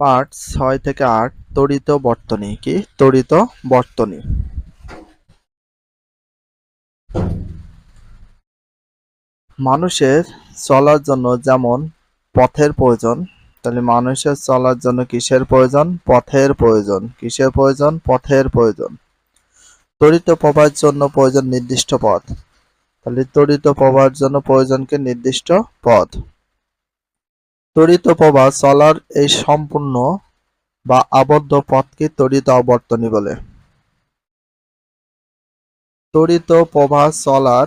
পাঠ ছয় থেকে আট তড়িত বর্তনী, কি? তড়িত বর্তনী। মানুষের চলার জন্য যেমন পথের প্রয়োজন, তাহলে মানুষের চলার জন্য কিসের প্রয়োজন? পথের প্রয়োজন। কিসের প্রয়োজন? পথের প্রয়োজন। তড়িৎ প্রবাহের জন্য প্রয়োজন নির্দিষ্ট পথ। তাহলে তড়িৎ প্রবাহের জন্য প্রয়োজনকে নির্দিষ্ট পথ। তড়িৎ প্রবাহ চলার এই সম্পূর্ণ বা আবদ্ধ পথকে তড়িৎ আবর্তনী বলে। তড়িৎ প্রবাহ চলার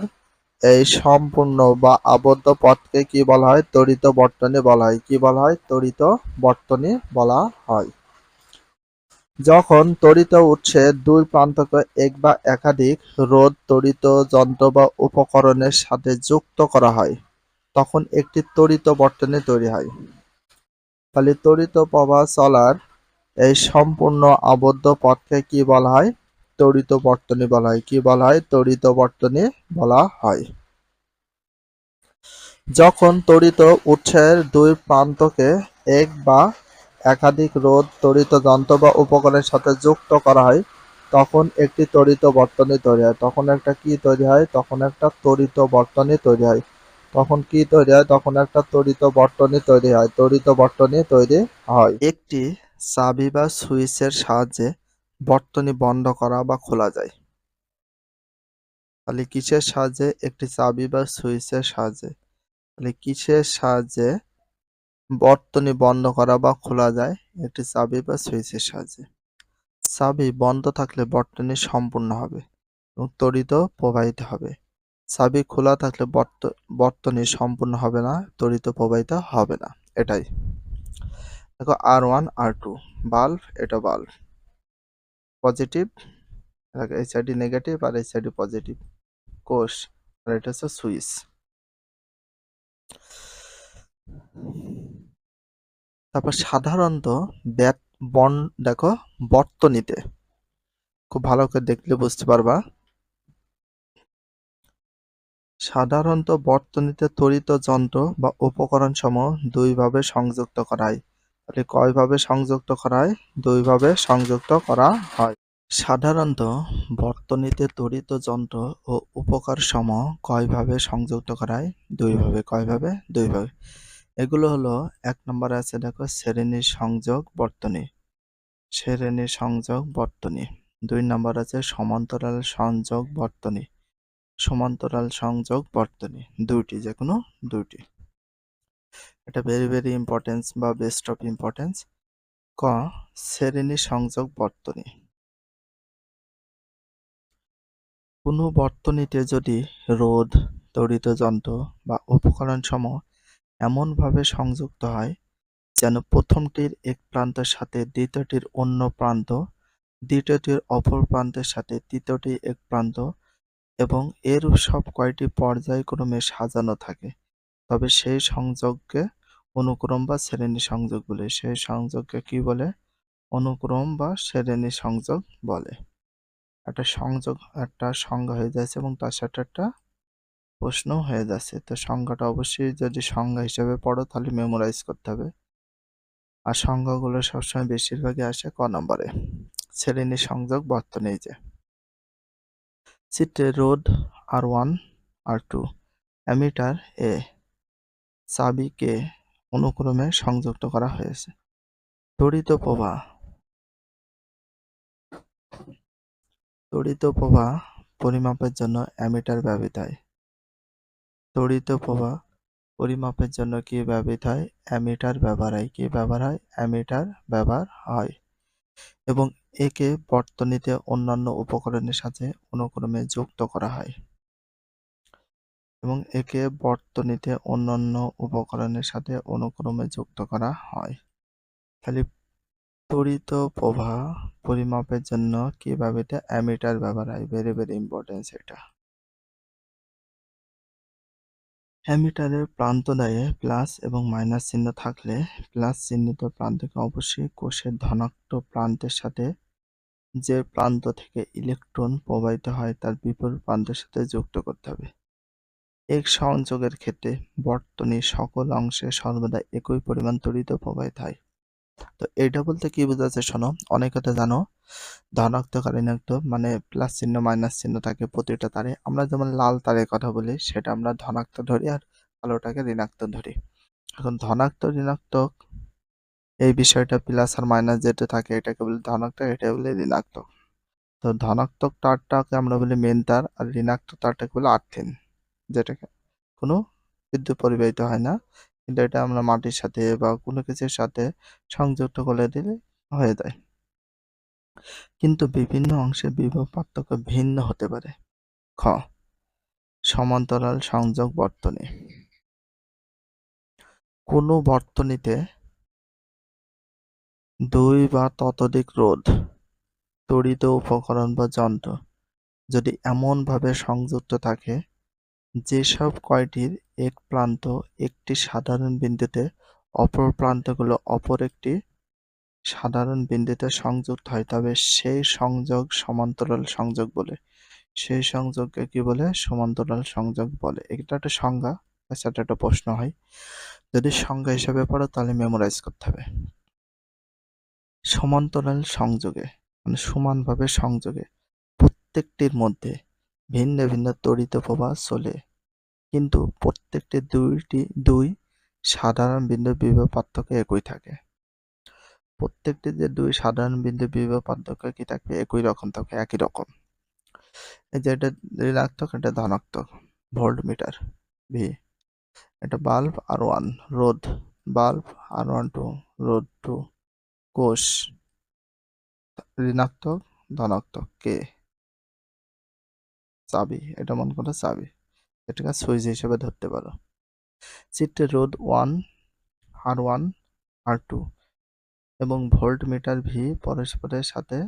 এই সম্পূর্ণ বা আবদ্ধ পথকে কি বলা হয়? তড়িৎ বর্তনী বলা হয়। কি বলা হয়? তড়িৎ বর্তনী বলা হয়। যখন তড়িৎ উৎসের দুই প্রান্তকে এক বা একাধিক রোধ তড়িৎ যন্ত্র বা উপকরণের সাথে যুক্ত করা হয় তখন একটি তড়িৎ বর্তনী তৈরি হয়। তাহলে তড়িৎ প্রবাহ চলার এই সম্পূর্ণ আবদ্ধ পথকে কি বলা হয়? তড়িৎ বর্তনী বলা হয়। কি বলা হয়? তড়িৎ বর্তনী বলা হয়। যখন তড়িৎ উৎসের দুই প্রান্তকে এক বা একাধিক রোধ তড়িৎ যন্ত্র বা উপকরণের সাথে যুক্ত করা হয়, তখন একটি তড়িৎ বর্তনী তৈরি হয়। তখন একটা কি তৈরি হয়? তখন একটা তড়িৎ বর্তনী তৈরি হয়। তখন কি তৈরি হয়? তখন একটা তড়িত বর্তনী তৈরি হয়। তড়িত বর্তনী তৈরি হয়। একটি চাবি বা সুইচের সাহায্যে বর্তনী বন্ধ করা বা খোলা যায়। তাহলে কিসের সাহায্যে? একটি চাবি বা সুইচের সাহায্যে। তাহলে কিসের সাহায্যে বর্তনী বন্ধ করা বা খোলা যায়? একটি চাবি বা সুইচের সাহায্যে। চাবি বন্ধ থাকলে বর্তনী সম্পূর্ণ হবে এবং তড়িৎ প্রবাহিত হবে। চাবি খোলা থাকলে বর্ত, বর্তনী সম্পূর্ণ হবে না তড়িৎ প্রবাহিত হবে না। এটাই। দেখো আর ওয়ান আর টু বাল্ব এটা বাল্ব পজিটিভ এই সাইডে নেগেটিভ আর এই সাইডে পজিটিভ কোষ আর এটা হচ্ছে সুইচ তারপর সাধারণত ব্যাট বন দেখো, বর্তনীতে। খুব ভালো করে দেখলে বুঝতে পারবা। সাধারণত বর্তনীতে তড়িৎ যন্ত্র বা উপকরণ সমূহ দুইভাবে সংযুক্ত করা হয় তাহলে কয়ভাবে সংযুক্ত করা হয় দুইভাবে সংযুক্ত করা হয়। সাধারণত বর্তনীতে তড়িৎ যন্ত্র ও উপকার সমূহ কয়ভাবে সংযুক্ত করা হয় দুইভাবে, কয়ভাবে? দুইভাবে। এগুলো হলো, এক নম্বরে আছে দেখো, শ্রেণি সংযোগ বর্তনী। শ্রেণি সংযোগ বর্তনী। দুই নম্বর আছে সমান্তরাল সংযোগ বর্তনী। সমান্তরাল সংযোগ বর্তনী, দুইটি যে কোনো দুইটি। এটা ভেরি ভেরি ইম্পর্টেন্স বা বেস্ট অফ ইম্পর্টেন্স ক, শ্রেণি সংযোগ বর্তনী। কোনো বর্তনীতে যদি রোধ, তড়িৎ যন্ত্র বা উপকরণ সমূহ এমনভাবে সংযুক্ত হয়, যেন প্রথমটির এক প্রান্তের সাথে দ্বিতীয়টির অন্য প্রান্ত, দ্বিতীয়টির অপর প্রান্তের সাথে তৃতীয়টির এক প্রান্ত এবং এরূপ সব কয়টি পর্যায়ক্রমে সাজানো থাকে। তবে সেই সংযোগকে অনুক্রম বা শ্রেণি সংযোগ বলে। সেই সংযোগকে কি বলে? অনুক্রম বা শ্রেণি সংযোগ বলে। একটা সংযোগ, একটা সংজ্ঞা হয়ে যাচ্ছে এবং তার সাথে একটা প্রশ্ন হয়ে যাচ্ছে। তো সংজ্ঞাটা অবশ্যই যদি সংজ্ঞা হিসেবে পড়ো তাহলে মেমোরাইজ করতে হবে। আর সংজ্ঞাগুলো সবসময় বেশিরভাগই আসে ক নম্বরে। শ্রেণি সংযোগ বর্তনী যে road R one R two ammeter এ চাবিকে অনুক্রমে সংযুক্ত করা হয়েছে। তড়িৎ প্রবাহ তড়িৎ প্রবাহ পরিমাপের জন্য অ্যামিটার ব্যবহৃত হয়। তড়িৎ প্রবাহ পরিমাপের জন্য কি ব্যবহৃত হয়? অ্যামিটার ব্যবহার হয়। কি ব্যবহার হয়? অ্যামিটার ব্যবহার হয়। এবং একে বর্তনীতে অন্যান্য উপকরণের সাথে অনুক্রমে যুক্ত করা হয়। এবং একে বর্তনীতে অন্যান্য উপকরণের সাথে অনুক্রমে যুক্ত করা হয়। তাহলে তড়িৎ প্রবাহ পরিমাপের জন্য কীভাবে অ্যামিটার ব্যবহার হয়? ভেরি ভেরি ইম্পর্টেন্স এটা। অ্যামিটারের প্রান্তদ্বয়ে প্লাস এবং মাইনাস চিহ্ন থাকলে প্লাস চিহ্নিত প্রান্তকে অবশ্যই কোষের ধনাত্মক প্রান্তের সাথে যে প্রান্ত থেকে ইলেকট্রন প্রবাহিত হয় তার বিপরীত প্রান্তের সাথে যুক্ত করতে হবে। এক সংযোগের ক্ষেত্রে বর্তনীর সকল অংশে সর্বদা একই পরিমাণ তড়িৎ প্রবাহিত হয়। তো এইটা বলতে কি বোঝাচ্ছে শোনো? অনেকে তো জানো। ধনাত্মক আর ঋণাত্মক মানে প্লাস চিহ্ন মাইনাস চিহ্ন থাকে প্রতিটা তারে। আমরা যেমন লাল তারের কথা বলি, সেটা আমরা ধনাত্মক ধরি আর কালোটাকে ঋণাত্মক ধরি। এখন ধনাত্মক, ঋণাত্মক এই বিষয়টা প্লাস আর মাইনাস যেটা থাকে, এটাকে বলি ধনাত্মক এটা বলে ঋণাত্মক। তো ধনাত্মক তারটাকে আমরা বলি মেন তার আর ঋণাত্মক তারটাকে বলি আর্থিন, যেটাকে কোনো বিদ্যুৎ পরিবাহিত হয় না। কিন্তু এটা আমরা মাটির সাথে বা কোনো কিছুর সাথে সংযুক্ত করে দিলে হয়ে যায়। কিন্তু বিভিন্ন অংশে বিভব পার্থক্য ভিন্ন হতে পারে। খ, সমান্তরাল সংযোগ বর্তনী। কোনো বর্তনীতে দুই বা ততোধিক রোধ, তড়িৎ উপকরণ বা যন্ত্র যদি এমনভাবে সংযুক্ত থাকে যেসব কয়টির এক প্রান্ত একটি সাধারণ বিন্দুতে, অপর প্রান্তগুলো অপর একটি সাধারণ বিন্দুতে সংযুক্ত হয়। তবে সেই সংযোগ সমান্তরাল সংযোগ বলে। সেই সংযোগকে কি বলে? সমান্তরাল সংযোগ বলে। এটা একটা সংজ্ঞা সেটা একটা প্রশ্ন হয়। যদি সংজ্ঞা হিসেবে পড়ো, তাহলে মেমোরাইজ করতে হবে। সমান্তরাল সংযোগে মানে সমানভাবে সংযোগে, প্রত্যেকটির মধ্যে ভিন্ন ভিন্ন তড়িৎ প্রবাহ চলে। কিন্তু প্রত্যেকটি দুইটি, দুই সাধারণ বিন্দু বিভব পার্থক্য একই থাকে। প্রত্যেকটি যে দুই সাধারণ বিন্দু বিভব পার্থক্য কি থাকবে? একই রকম থাকবে একই রকম। এই যে এটা ঋণাত্মক, এটা ধনাত্মক ভোল্ট মিটার ভি এটা বাল্ব আর ওয়ান রোধ, বাল্ব আর ওয়ান টু রোধ টু কোষ, ঋণাত্মক, ধনাত্মক কে চাবি, এটা মনে করো চাবি। এটাকে সুইচ হিসেবে ধরতে পারো। চিত্রে রোধ one, R one, R two এবং ভোল্ট মিটার ভি পরস্পরের সাথে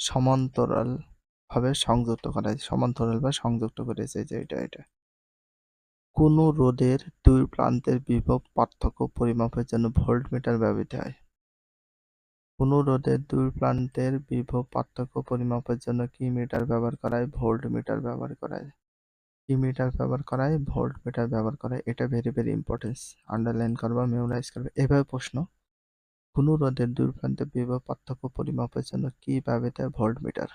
সমান্তরাল ভাবে সংযুক্ত করা হয় সমান্তরাল ভাবে সংযুক্ত করেছে যে এটা এটা। কোনো রোধের দুই প্রান্তের বিভব পার্থক্য পরিমাপের জন্য ভোল্ট মিটার ব্যবহৃত হয়। কোনো রোধের দুই প্রান্তের বিভব পার্থক্য পরিমাপের জন্য কি মিটার ব্যবহার করায় ভোল্ট মিটার ব্যবহার করায়? কি মিটার ব্যবহার করায় ভোল্ট মিটার ব্যবহার করায়? এটা ভেরি ভেরি ইম্পর্টেন্স আন্ডারলাইন করবা মেমোরাইজ করবে। এভাবে প্রশ্ন। কোনো রোধের দুই প্রান্তের বিভব পার্থক্য পরিমাপের জন্য কি ব্যবহৃত হয় ভোল্ট মিটার?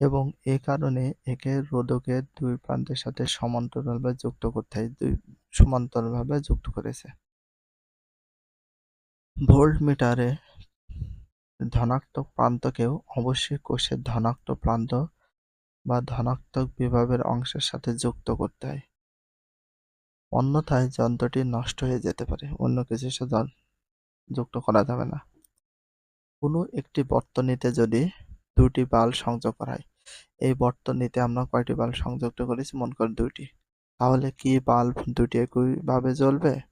এবং এ কারণে একে রোধকের দুই প্রান্তের সাথে সমান্তরালভাবে যুক্ত করতে হয়, দুই সমান্তরালভাবে যুক্ত করেছে। ভোল্ট মিটারে ধনাত্মক প্রান্তকেও অবশ্যই কোষের ধনাত্মক প্রান্ত বা ধনাত্মক বিভবের অংশের সাথে যুক্ত করতে হয়। অন্যথায় যন্ত্রটি নষ্ট হয়ে যেতে পারে, অন্য কিছুর সাথে যুক্ত করা যাবে না। কোনো একটি বর্তনীতে যদি দুটি বাল সংযোগ করা হয়, এই বর্তনীতে আমরা কয়টি বাল্ব সংযুক্ত করেছি? মনে কর দুইটি। তাহলে কি বাল্ব দুটি একইভাবে জ্বলবে?